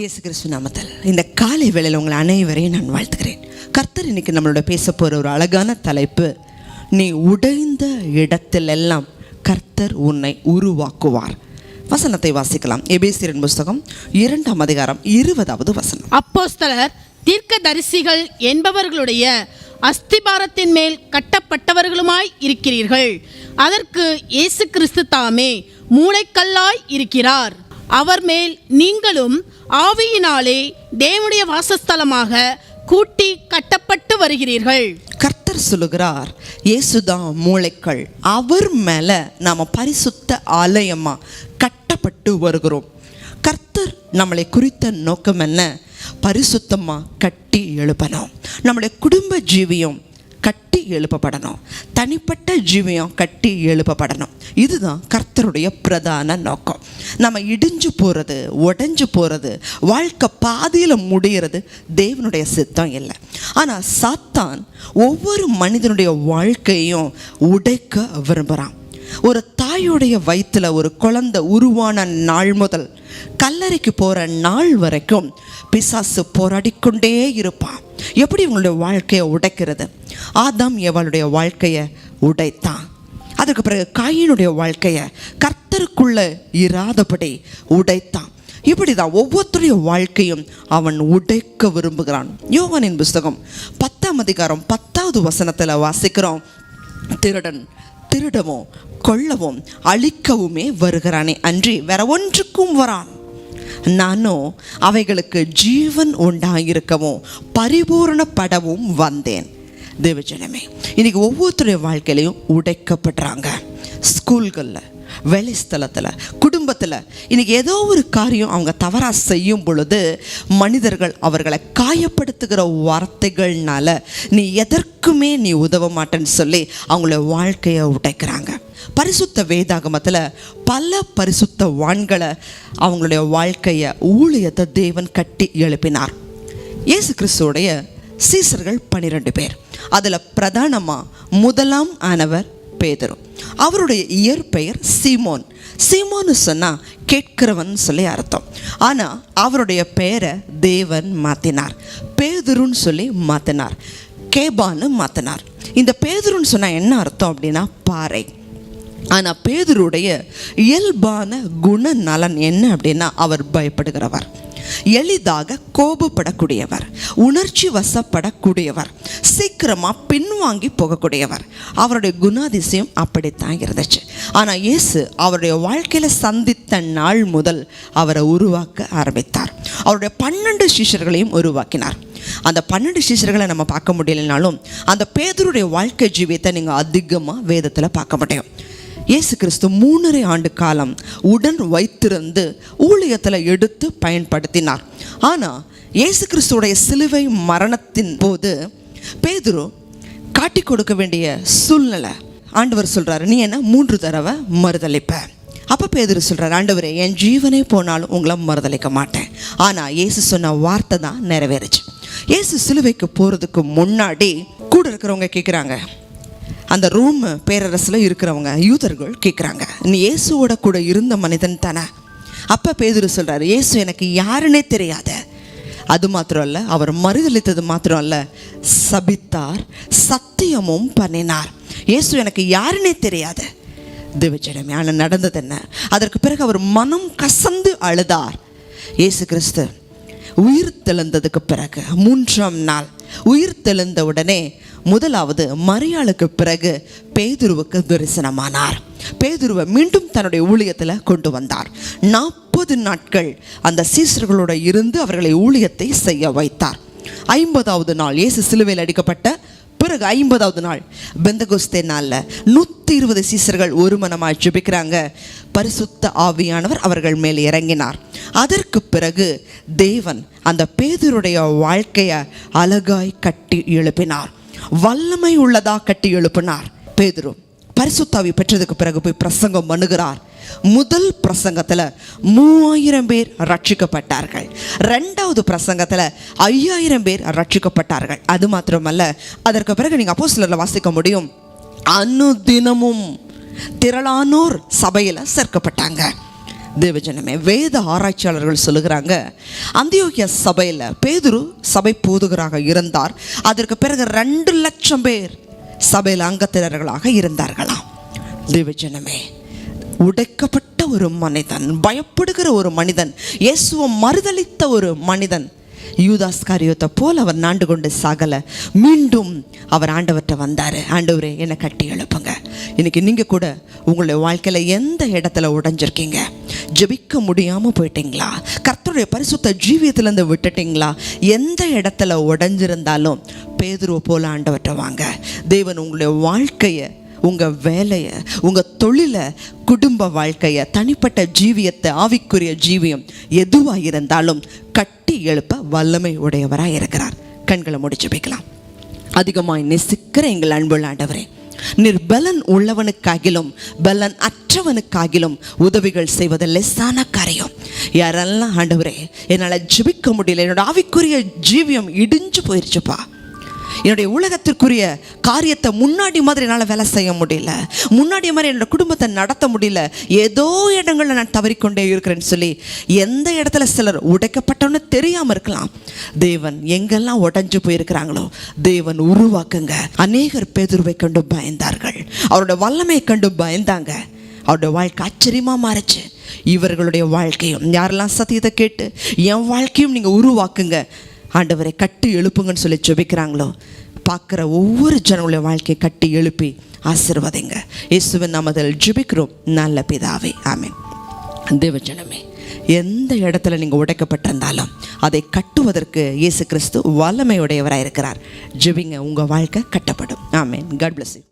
இயேசு கிறிஸ்து நாமத்தில். இந்த காலை வேளையில் உங்களை அனைவரையும் நான் வாழ்த்துகிறேன். கர்த்தர் இன்னைக்கு நம்மளோட பேச போகிற ஒரு அழகான தலைப்பு நீ உடைந்த இடத்திலெல்லாம் கர்த்தர் உன்னை உருவாக்குவார். வசனத்தை வாசிக்கலாம். எபேசியரின் புஸ்தகம் இரண்டாம் அதிகாரம் இருபதாவது வசனம். அப்போஸ்தலர் தீர்க்கதரிசிகள் என்பவர்களுடைய அஸ்திபாரத்தின் மேல் கட்டப்பட்டவர்களுமாய் இருக்கிறீர்கள். அதற்கு இயேசு கிறிஸ்து தாமே மூளைக்கல்லாய் இருக்கிறார். அவர் மேல் நீங்களும் ஆவியினாலே தேவனுடைய வாசஸ்தலமாக கூட்டி கட்டப்பட்டு வருகிறீர்கள். கர்த்தர் சொல்லுகிறார் இயேசுதான் மூளைக்கள் அவர் மேலே நாம் பரிசுத்த ஆலயமாக கட்டப்பட்டு வருகிறோம். கர்த்தர் நம்மளை குறித்த நோக்கம் என்ன? பரிசுத்தமாக கட்டி எழுப்பணும். நம்முடைய குடும்ப ஜீவியம் கட்டி எழுப்பப்படணும். தனிப்பட்ட ஜீவியம் கட்டி எழுப்பப்படணும். இதுதான் கர்த்தருடைய பிரதான நோக்கம். நம்ம இடிஞ்சு போகிறது உடைஞ்சு போகிறது வாழ்க்கை பாதியில் முடிகிறது தேவனுடைய சித்தம் இல்லை. ஆனால் சாத்தான் ஒவ்வொரு மனிதனுடைய வாழ்க்கையும் உடைக்க விரும்புகிறான் ஒரு தாயுடைய வயிற்றில் ஒரு குழந்தை உருவான நாள் முதல் கல்லறைக்கு போகிற நாள் வரைக்கும் பிசாசு போராடிக்கொண்டே இருப்பான். எப்படி உங்களுடைய வாழ்க்கையை உடைக்கிறது? ஆதாம் எவளுடைய வாழ்க்கையை உடைத்தான். அதுக்கு பிறகு காயினுடைய வாழ்க்கையை அவனுக்குள்ள இராதபடி உடைத்தான். இப்படி தான் ஒவ்வொருத்தருடைய வாழ்க்கையும் அவன் உடைக்க விரும்புகிறான். யோகனின் புஸ்தகம் பத்தாம் அதிகாரம் பத்தாவது வசனத்தில் வாசிக்கிறோம். திருடன் திருடவும் கொல்லவும் அழிக்கவுமே வருகிறானே. அன்றி வேற ஒன்றுக்கும் வரான். நானும் அவைகளுக்கு ஜீவன் உண்டாயிருக்கவும் பரிபூரணப்படவும் வந்தேன். தேவஜனமே இன்னைக்கு ஒவ்வொருத்தருடைய வாழ்க்கையிலையும் உடைக்கப்படுறாங்க ஸ்கூல்களில் வேலை ஸ்தலத்தில் குடும்பத்தில் இன்றைக்கி ஏதோ ஒரு காரியம் அவங்க தவறாக செய்யும் பொழுது மனிதர்கள் அவர்களை காயப்படுத்துகிற வார்த்தைகள்னால நீ எதற்குமே நீ உதவ மாட்டேன்னு சொல்லி அவங்கள வாழ்க்கையை உடைக்கிறாங்க. பரிசுத்த வேதாகமத்தில் பல பரிசுத்த வான்களை அவங்களுடைய வாழ்க்கையை ஊழியத்தை தேவன் கட்டி எழுப்பினார். இயேசு கிறிஸ்துவோடைய சீசர்கள் பன்னிரெண்டு பேர். அதில் பிரதானமாக முதலாம் ஆனவர் பேதரும் அவருடைய இயற்பெயர் சீமோன். சீமோன்னு சொன்னால் கேட்கிறவன் சொல்லி அர்த்தம். ஆனால் அவருடைய பெயரை தேவன் மாற்றினார் பேதுருன்னு சொல்லி மாற்றினார் கேபான்னு மாற்றினார் இந்த பேதுருன்னு சொன்னால் என்ன அர்த்தம் அப்படின்னா பாறை. ஆனால் பேதுருடைய இயல்பான குணநலன் என்ன அப்படின்னா அவர் பயப்படுகிறவர். எளிதாக கோபப்படக்கூடியவர் உணர்ச்சி வசப்படக்கூடியவர் சீக்கிரமாக பின்வாங்கி போகக்கூடியவர். அவருடைய குணாதிசயம் அப்படித்தான் இருந்துச்சு. ஆனால் இயேசு அவருடைய வாழ்க்கையில் சந்தித்த நாள் முதல் அவரை உருவாக்க ஆரம்பித்தார். அவருடைய பன்னெண்டு சிஷ்யர்களையும் உருவாக்கினார். அந்த பன்னெண்டு சிஷ்யர்களை நம்ம பார்க்க முடியலைனாலும் அந்த பேதருடைய வாழ்க்கை ஜீவியத்தை நீங்கள் அதிகமாக வேதத்தில் பார்க்க முடியும். இயேசு கிறிஸ்து மூணரை ஆண்டு காலம் உடன் வைத்திருந்து ஊழியத்தில் எடுத்து பயன்படுத்தினார். ஆனால் இயேசு கிறிஸ்துடைய சிலுவை மரணத்தின் போது பேதுரு காட்டி கொடுக்க வேண்டிய சூழ்நிலை. ஆண்டவர் சொல்கிறாரு நீ என்ன மூன்று தடவை மறுதளிப்ப அப்போ பேதுரு சொல்கிறார் ஆண்டவரே என் ஜீவனே போனாலும் உங்களை மறுதளிக்க மாட்டேன். ஆனால் இயேசு சொன்ன வார்த்தை தான் நிறைவேறுச்சு. இயேசு சிலுவைக்கு போகிறதுக்கு முன்னாடி கூட இருக்கிறவங்க கேட்குறாங்க அந்த ரோம் பேரரசில் இருக்கிறவங்க யூதர்கள் கேட்குறாங்க நீ இயேசுவோட கூட இருந்த மனிதன் தானே? அப்போ பேதுரு சொல்கிறார் இயேசு எனக்கு யாருன்னே தெரியாத. அது மாத்திரம் அல்ல அவர் மறுதளித்தது மாத்திரம் அல்ல சபித்தார் சத்தியமும் பண்ணினார். இயேசு எனக்கு யாருன்னே தெரியாத. திவஜனமே ஆனால் நடந்தது என்ன? அதற்கு பிறகு அவர் மனம் கசந்து அழுதார். இயேசு கிறிஸ்து உயிர் தெழுந்ததுக்கு பிறகு மூன்றாம் நாள் உயிர் தெழுந்த உடனே முதலாவது மரியாளுக்கு பிறகு பேதுருவுக்கு தரிசனமானார். பேதுருவை மீண்டும் தன்னுடைய ஊழியத்தில் கொண்டு வந்தார். நாற்பது நாட்கள் அந்த சீசர்களோட இருந்து அவர்களை ஊழியத்தை செய்ய வைத்தார். ஐம்பதாவது நாள் இயேசு சிலுவையில் அடிக்கப்பட்ட பிறகு ஐம்பதாவது நாள் பெந்தகோஸ்தே நாளில் நூற்றி இருபது சீசர்கள் ஒரு மனமாக ஜெபிக்கிறாங்க. பரிசுத்த ஆவியானவர் அவர்கள் மேல் இறங்கினார். அதற்கு பிறகு தேவன் அந்த பேதருடைய வாழ்க்கையை அழகாய் கட்டி எழுப்பினார். வல்லமை உள்ளதாக கட்டி எழுப்பினார். பேதுரு பரிசுத்தாவி பெற்றதுக்கு பிறகு போய் பிரசங்கம் பண்ணுகிறார். முதல் பிரசங்கத்தில் மூவாயிரம் பேர் ரட்சிக்கப்பட்டார்கள். ரெண்டாவது பிரசங்கத்தில் ஐயாயிரம் பேர் ரட்சிக்கப்பட்டார்கள். அது மாத்திரமல்ல அதற்கு பிறகு நீங்கள் அப்போ சிலரில் வாசிக்க முடியும். அனுதினமும் திரளானோர் சபையில் சேர்க்கப்பட்டாங்க. தேவஜனமே வேத ஆராய்ச்சியாளர்கள் சொல்லுகிறாங்க அந்தியோகிய சபையில் பேதுரு சபை போதுகராக இருந்தார். அதற்கு பிறகு ரெண்டு லட்சம் பேர் சபையில் அங்கத்தினர்களாக இருந்தார்களாம். தேவஜனமே உடைக்கப்பட்ட ஒரு மனிதன் பயப்படுகிற ஒரு மனிதன் இயேசுவை மறுதளித்த ஒரு மனிதன் யூதாஸ் காரியத்தை போல் அவர் நாண்டு கொண்டு சாகலை. மீண்டும் அவர் ஆண்டவர்கிட்ட வந்தார். ஆண்டவரே என்னை கட்டி எழுப்புங்க. இன்றைக்கி நீங்கள் கூட உங்களுடைய வாழ்க்கையில் எந்த இடத்துல உடைஞ்சிருக்கீங்க? ஜெபிக்க முடியாமல் போயிட்டீங்களா? கர்த்தருடைய பரிசுத்த ஜீவியத்திலேருந்து விட்டுட்டீங்களா? எந்த இடத்துல உடஞ்சிருந்தாலும் பேதுருவை போல ஆண்டவற்றை வாங்க. தேவன் உங்களுடைய வாழ்க்கையை உங்கள் வேலையை உங்கள் தொழிலை குடும்ப வாழ்க்கையை தனிப்பட்ட ஜீவியத்தை ஆவிக்குரிய ஜீவியம் எதுவாக இருந்தாலும் கட்டி எழுப்ப வல்லமை உடையவராக இருக்கிறார். கண்களை முடிச்சு வைக்கலாம் அதிகமாய் நெசிக்கிற எங்கள் அன்புள்ள ஆண்டவரே நீர் பலன் உள்ளவனுக்காகிலும் பலன் அற்றவனுக்காகிலும் உதவிகள் செய்வது லெஸ்ஸான காரியம். யாரெல்லாம் ஆண்டவரே என்னால் ஜிபிக்க முடியல. என்னோட ஆவிக்குரிய ஜீவியம் இடிஞ்சு போயிருச்சுப்பா. என்னுடைய உலகத்திற்குரிய காரியத்தை முன்னாடி மாதிரி என்னால் வேலை செய்ய முடியல. முன்னாடி மாதிரி என்னோட குடும்பத்தை நடத்த முடியல. ஏதோ இடங்களில் நான் தவறிக்கொண்டே இருக்கிறேன்னு சொல்லி எந்த இடத்துல சிலர் உடைக்கப்பட்டோன்னு தெரியாமல் இருக்கலாம். தேவன் எங்கெல்லாம் உடஞ்சு போயிருக்கிறாங்களோ தேவன் உருவாக்குங்க. அநேகர் பேதுருவை கண்டு பயந்தார்கள். அவரோட வல்லமையை கண்டு பயந்தாங்க. அவருடைய வாழ்க்கை ஆச்சரியமாக மாறுச்சு. இவர்களுடைய வாழ்க்கையும் யாரெல்லாம் சத்தியத்தை கேட்டு என் வாழ்க்கையும் நீங்கள் உருவாக்குங்க. ஆண்டவரை கட்டி எழுப்புங்கன்னு சொல்லி ஜெபிக்கிறாங்களோ? பார்க்குற ஒவ்வொரு ஜனங்களுடைய வாழ்க்கையை கட்டி எழுப்பி ஆசிர்வதிங்க. இயேசுவின் நாமத்தில் ஜெபிக்கிறோம். நல்ல பிதாவே ஆமென். தேவஜனமே எந்த இடத்துல நீங்கள் உடைக்கப்பட்டிருந்தாலும் அதை கட்டுவதற்கு இயேசு கிறிஸ்து வல்லமையுடையவராக இருக்கிறார் ஜெபிங்க உங்கள் வாழ்க்கை கட்டப்படும். ஆமேன். God bless you